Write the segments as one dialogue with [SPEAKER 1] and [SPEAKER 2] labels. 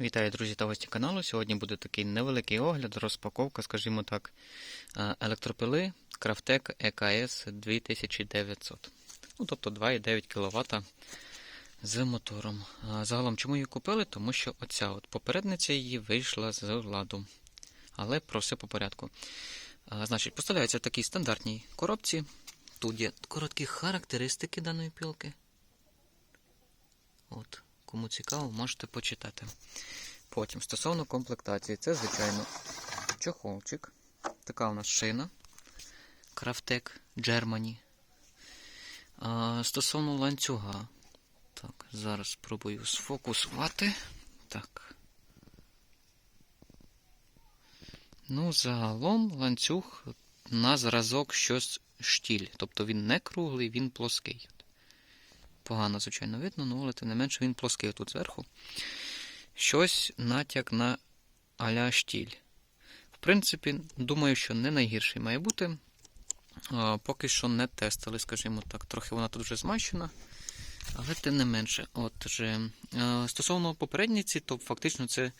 [SPEAKER 1] Вітаю, друзі та гості каналу. Сьогодні буде такий невеликий огляд, розпаковка, скажімо так, е, електропили Крафтек ЕКС 2900. Ну, тобто 2,9 кВт з мотором. Загалом, чому її купили? Тому що оця от попередниця її вийшла з ладу. Але про все по порядку. Значить, поставляється в такій стандартній коробці. Тут є короткі характеристики даної пілки. От, кому цікаво, можете почитати. Потім, стосовно комплектації, це, звичайно, чохолчик. Така у нас шина. Крафтек. А, стосовно ланцюга. Так, зараз спробую сфокусувати. Так. Ну, загалом ланцюг на зразок щось штіль. Тобто він не круглий, він плоский. Погано, звичайно, видно, ну, але тим не менше він плоский тут зверху. Щось натяк на аля штіль. В принципі, думаю, що не найгірший має бути. Поки що не тестили, скажімо так. Трохи вона тут вже змащена. Але тим не менше. Отже, стосовно попередниці, то фактично це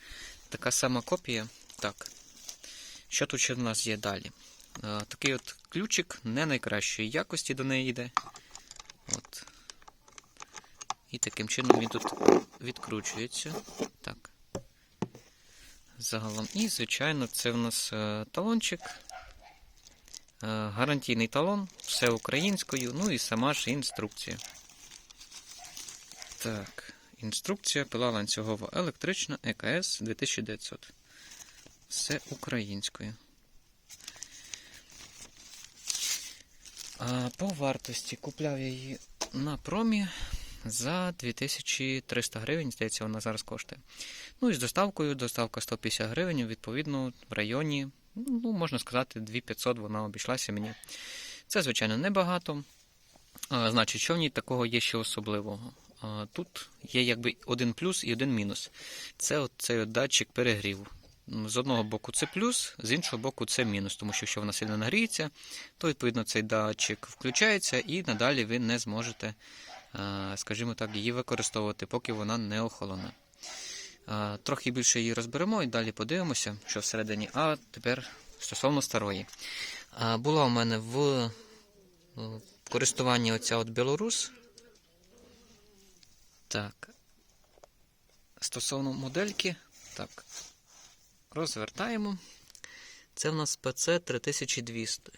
[SPEAKER 1] така сама копія. Так. Що тут ще в нас є далі? Такий от ключик не найкращої якості до неї йде. От. І таким чином він тут відкручується. Так. Загалом. І, звичайно, це в нас е, талончик. Е, гарантійний талон, все українською, ну і сама ж інструкція. Так, інструкція пила ланцюгова електрична ЕКС 2900. Все українською. А по вартості купляв я її на промі за 2300 гривень, здається, вона зараз коштує. Ну і з доставкою, доставка 150 гривень, відповідно, в районі, ну, можна сказати, 2500 вона обійшлася мені. Це, звичайно, небагато. Значить, що в ній такого є ще особливого? Тут є якби один плюс і один мінус. Це цей датчик перегріву. З одного боку це плюс, з іншого боку це мінус, тому що якщо вона сильно нагріється, то відповідно цей датчик включається і надалі ви не зможете, скажімо так, її використовувати, поки вона не охолоне. Трохи більше її розберемо і далі подивимося, що всередині. А тепер стосовно старої. Була у мене в користуванні оця от Білорус. Так. Стосовно модельки, так. Розвертаємо. Це в нас PC 3200.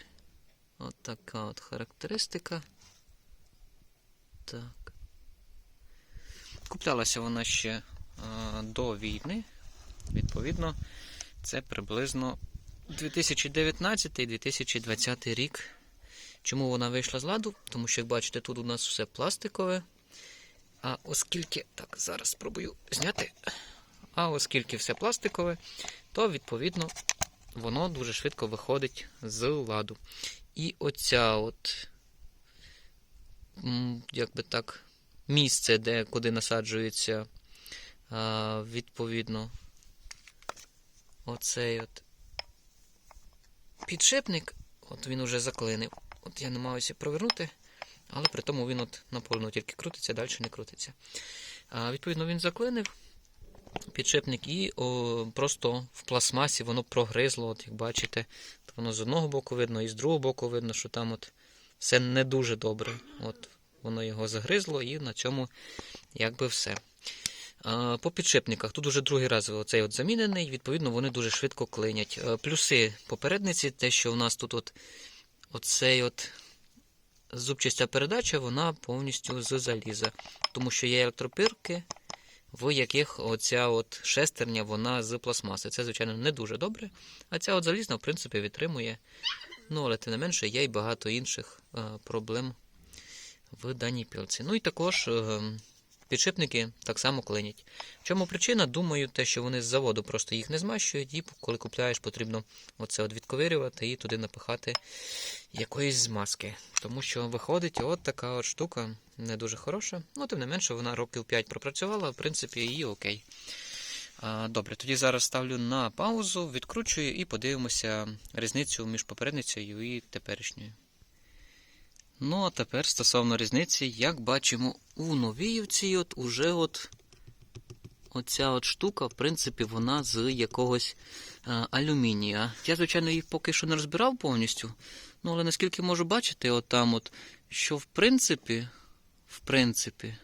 [SPEAKER 1] От така от характеристика. Так. Куплялася вона ще а, до війни. Відповідно, це приблизно 2019-2020 рік. Чому вона вийшла з ладу? Тому що, як бачите, тут у нас все пластикове. А оскільки. Так, зараз спробую зняти. А оскільки все пластикове, то, відповідно, воно дуже швидко виходить з ладу. І оця от, як би так, місце, де, куди насаджується, відповідно, оцей от підшипник, от він уже заклинив. От я намагаюся провернути, але при тому він от наповно тільки крутиться, далі не крутиться. А, Відповідно, він заклинив підшипник, і о, просто в пластмасі воно прогризло, от як бачите, воно з одного боку видно, і з другого боку видно, що там от все не дуже добре. От Воно його загризло, і на цьому якби все. По підшипниках тут уже другий раз оцей от замінений, відповідно, вони дуже швидко клинять. Плюси попередниці, те, що у нас тут от оцей от зубчастя передача, вона повністю з заліза, тому що є електропирки в яких оця от шестерня вона з пластмаси. Це, звичайно, не дуже добре. А ця от залізна, в принципі, відтримує. Ну, але тим не менше, є й багато інших е, проблем в даній пілці. Ну і також е, підшипники так само клинять. В чому причина? Думаю, те, що вони з заводу просто їх не змащують, і коли купляєш, потрібно оце от відковирювати і туди напихати якоїсь змазки. Тому що виходить от така от штука не дуже хороша. Ну, тим не менше, вона років 5 пропрацювала, в принципі, її окей. А, Добре, тоді зараз ставлю на паузу, відкручую і подивимося різницю між попередницею і теперішньою. Ну, а тепер стосовно різниці, як бачимо, у новіївці от уже от оця от штука, в принципі, вона з якогось е, алюмінія. Я, звичайно, її поки що не розбирав повністю. Ну, але наскільки можу бачити, от там от, що в принципі, в принципі,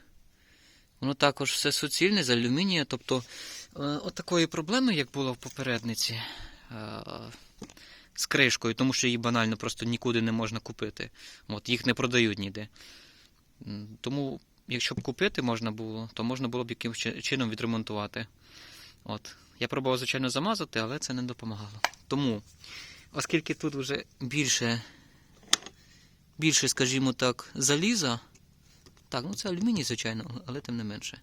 [SPEAKER 1] воно також все суцільне з алюмінія. Тобто, от такої проблеми, як було в попередниці. е, з кришкою, тому що її банально просто нікуди не можна купити. От, їх не продають ніде. Тому, якщо б купити можна було, то можна було б якимось чином відремонтувати. От. Я пробував, звичайно, замазати, але це не допомагало. Тому, оскільки тут вже більше, більше, скажімо так, заліза. Так, ну це алюміній, звичайно, але тим не менше.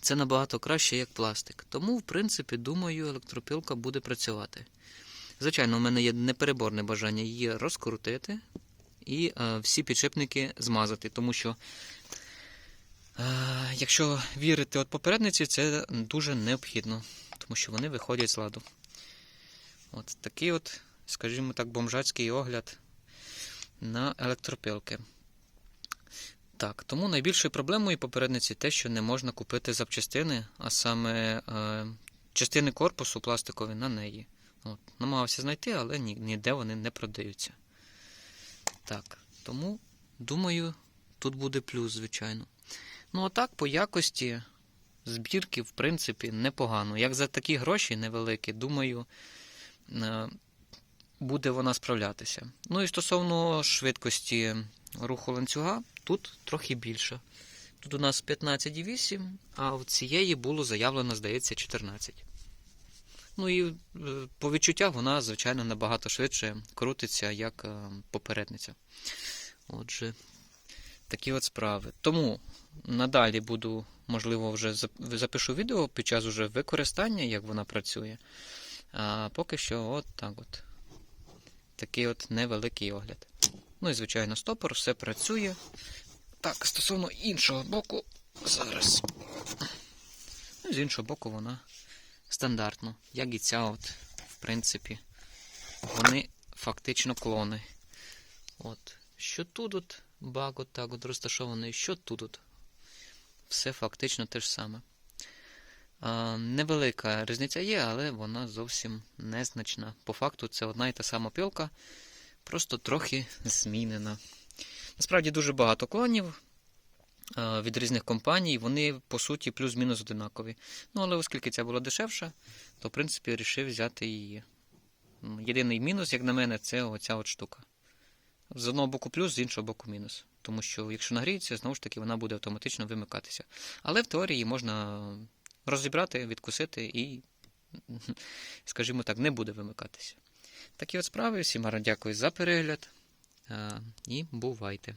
[SPEAKER 1] Це набагато краще, як пластик. Тому, в принципі, думаю, електропилка буде працювати. Звичайно, у мене є непереборне бажання її розкрутити і е, всі підшипники змазати, тому що, е, якщо вірити от попередниці, це дуже необхідно, тому що вони виходять з ладу. От такий от, скажімо так, бомжацький огляд на електропилки. Так, тому найбільшою проблемою попередниці те, що не можна купити запчастини, а саме е, частини корпусу пластикові на неї. От, намагався знайти, але ні, ніде вони не продаються. Так, тому, думаю, тут буде плюс, звичайно. Ну, а так, по якості збірки, в принципі, непогано. Як за такі гроші невеликі, думаю, е, буде вона справлятися. Ну і стосовно швидкості руху ланцюга, тут трохи більше. Тут у нас 15,8, а в цієї було заявлено, здається, 14. Ну і е, по відчуттях вона, звичайно, набагато швидше крутиться, як е, попередниця. Отже, такі от справи. Тому надалі буду, можливо, вже запишу відео під час уже використання, як вона працює. А поки що, от так от. Такий от невеликий огляд. Ну і, звичайно, стопор, все працює. Так, стосовно іншого боку, зараз. Ну, з іншого боку, вона стандартно, як і ця, от, в принципі, вони фактично клони. От. Що тут от баг от так от розташований, що тут от. Все фактично те ж саме. А, невелика різниця є, але вона зовсім незначна. По факту це одна і та сама пилка, просто трохи змінена. Насправді дуже багато клонів е, від різних компаній, вони по суті плюс-мінус одинакові. Ну, але оскільки ця була дешевша, то в принципі вирішив взяти її. Єдиний мінус, як на мене, це оця от штука. З одного боку плюс, з іншого боку мінус. Тому що, якщо нагріється, знову ж таки, вона буде автоматично вимикатися. Але в теорії можна розібрати, відкусити і, скажімо так, не буде вимикатися. Такі от справи. Всім дякую за перегляд. е, І бувайте!